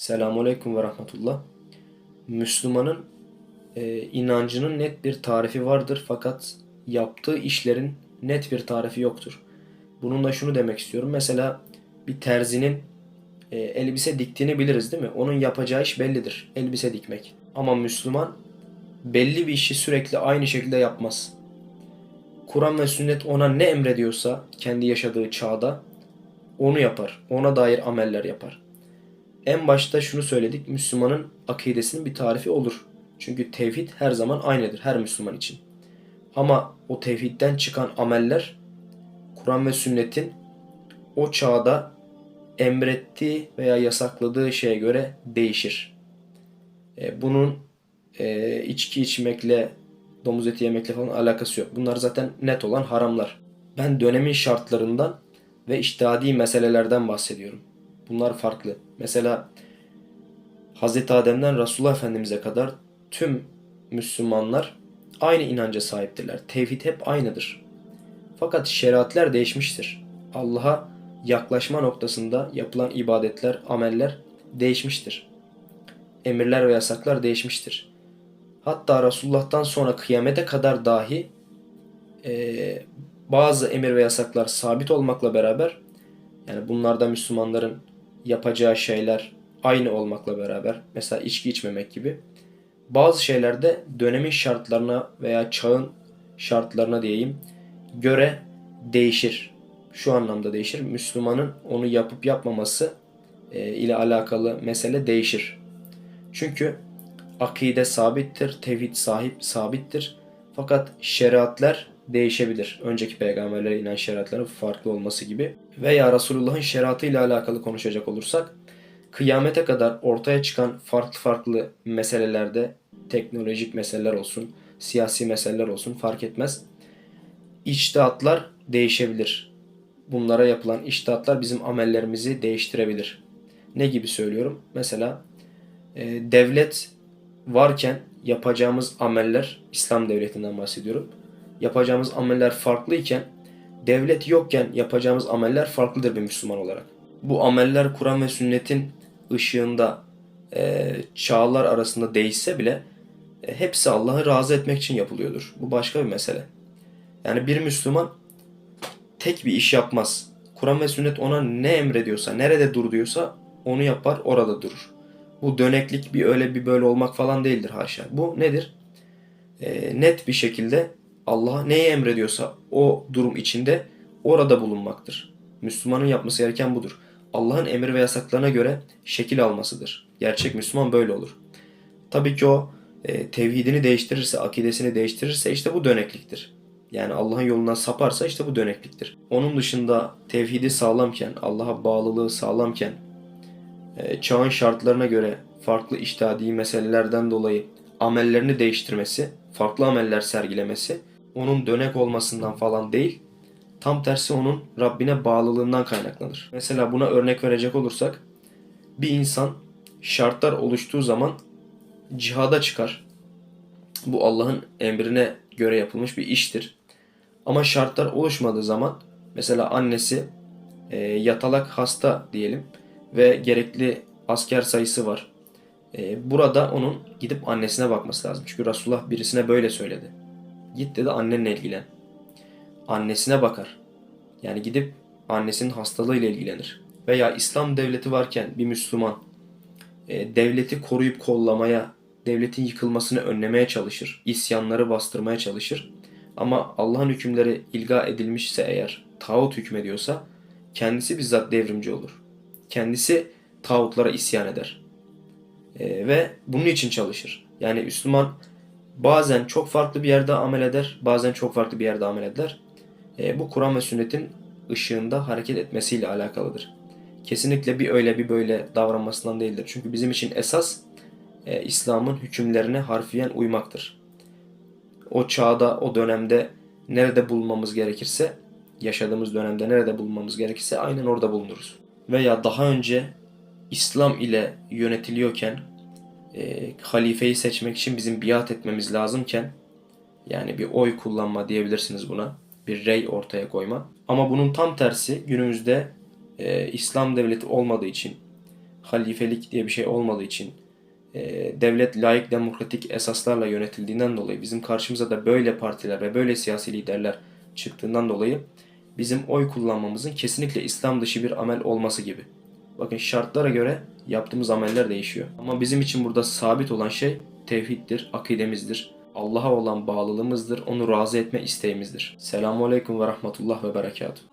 Selamünaleyküm ve rahmetullah. Müslümanın e, inancının net bir tarifi vardır fakat yaptığı işlerin net bir tarifi yoktur. Bununla şunu demek istiyorum. Mesela bir terzinin e, elbise diktiğini biliriz değil mi? Onun yapacağı iş bellidir. Elbise dikmek. Ama Müslüman belli bir işi sürekli aynı şekilde yapmaz. Kur'an ve sünnet ona ne emrediyorsa kendi yaşadığı çağda onu yapar. Ona dair ameller yapar. En başta şunu söyledik. Müslümanın akidesinin bir tarifi olur. Çünkü tevhid her zaman aynıdır her Müslüman için. Ama o tevhidden çıkan ameller Kur'an ve sünnetin o çağda emrettiği veya yasakladığı şeye göre değişir. E, bunun e, içki içmekle, domuz eti yemekle falan alakası yok. Bunlar zaten net olan haramlar. Ben dönemin şartlarından ve iştihadi meselelerden bahsediyorum. Bunlar farklı. Mesela Hz. Adem'den Resulullah Efendimiz'e kadar tüm Müslümanlar aynı inanca sahiptirler. Tevhid hep aynıdır. Fakat şeriatler değişmiştir. Allah'a yaklaşma noktasında yapılan ibadetler, ameller değişmiştir. Emirler ve yasaklar değişmiştir. Hatta Resulullah'tan sonra kıyamete kadar dahi e, bazı emir ve yasaklar sabit olmakla beraber yani bunlarda Müslümanların yapacağı şeyler aynı olmakla beraber mesela içki içmemek gibi bazı şeylerde dönemin şartlarına veya çağın şartlarına diyeyim göre değişir. Şu anlamda değişir. Müslümanın onu yapıp yapmaması e, ile alakalı mesele değişir. Çünkü akide sabittir, tevhid sahip sabittir. Fakat şeriatler değişebilir. Önceki peygamberlere inen şeriatların farklı olması gibi. Veya Resulullah'ın şeriatı ile alakalı konuşacak olursak kıyamete kadar ortaya çıkan farklı farklı meselelerde teknolojik meseleler olsun, siyasi meseleler olsun fark etmez. İçtihatlar değişebilir. Bunlara yapılan içtihatlar bizim amellerimizi değiştirebilir. Ne gibi söylüyorum? Mesela e, devlet varken yapacağımız ameller, İslam devletinden bahsediyorum. Yapacağımız ameller farklıyken, devlet yokken yapacağımız ameller farklıdır bir Müslüman olarak. Bu ameller Kur'an ve sünnetin ışığında e, çağlar arasında değişse bile e, hepsi Allah'ı razı etmek için yapılıyordur. Bu başka bir mesele. Yani bir Müslüman tek bir iş yapmaz. Kur'an ve sünnet ona ne emrediyorsa, nerede dur diyorsa onu yapar, orada durur. Bu döneklik bir öyle bir böyle olmak falan değildir haşa. Bu nedir? E, net bir şekilde Allah neyi emrediyorsa o durum içinde orada bulunmaktır. Müslümanın yapması gereken budur. Allah'ın emir ve yasaklarına göre şekil almasıdır. Gerçek Müslüman böyle olur. Tabii ki o e, tevhidini değiştirirse, akidesini değiştirirse işte bu dönekliktir. Yani Allah'ın yolundan saparsa işte bu dönekliktir. Onun dışında tevhidi sağlamken, Allah'a bağlılığı sağlamken, e, çağın şartlarına göre farklı iştihadi meselelerden dolayı amellerini değiştirmesi, farklı ameller sergilemesi onun dönek olmasından falan değil, tam tersi onun Rabbine bağlılığından kaynaklanır. Mesela buna örnek verecek olursak, bir insan şartlar oluştuğu zaman cihada çıkar. Bu Allah'ın emrine göre yapılmış bir iştir. Ama şartlar oluşmadığı zaman mesela annesi e, yatalak hasta diyelim ve gerekli asker sayısı var. E, burada onun gidip annesine bakması lazım. Çünkü Resulullah birisine böyle söyledi. Git dedi annenle ilgilen. Annesine bakar. Yani gidip annesinin hastalığıyla ilgilenir. Veya İslam devleti varken bir Müslüman e, devleti koruyup kollamaya, devletin yıkılmasını önlemeye çalışır. İsyanları bastırmaya çalışır. Ama Allah'ın hükümleri ilga edilmişse eğer, tağut hükmediyorsa kendisi bizzat devrimci olur. Kendisi tağutlara isyan eder. E, ve bunun için çalışır. Yani Müslüman bazen çok farklı bir yerde amel eder, bazen çok farklı bir yerde amel eder. E, bu Kur'an ve sünnetin ışığında hareket etmesiyle alakalıdır. Kesinlikle bir öyle bir böyle davranmasından değildir. Çünkü bizim için esas e, İslam'ın hükümlerine harfiyen uymaktır. O çağda, o dönemde nerede bulunmamız gerekirse, yaşadığımız dönemde nerede bulunmamız gerekirse aynen orada bulunuruz. Veya daha önce İslam ile yönetiliyorken e, halifeyi seçmek için bizim biat etmemiz lazımken yani bir oy kullanma diyebilirsiniz buna. Bir rey ortaya koyma. Ama bunun tam tersi günümüzde e, İslam devleti olmadığı için halifelik diye bir şey olmadığı için e, devlet layık demokratik esaslarla yönetildiğinden dolayı bizim karşımıza da böyle partiler ve böyle siyasi liderler çıktığından dolayı bizim oy kullanmamızın kesinlikle İslam dışı bir amel olması gibi. Bakın şartlara göre yaptığımız ameller değişiyor. Ama bizim için burada sabit olan şey tevhiddir, akidemizdir. Allah'a olan bağlılığımızdır, onu razı etme isteğimizdir. Selamun Aleyküm ve Rahmetullah ve Berekatuhu.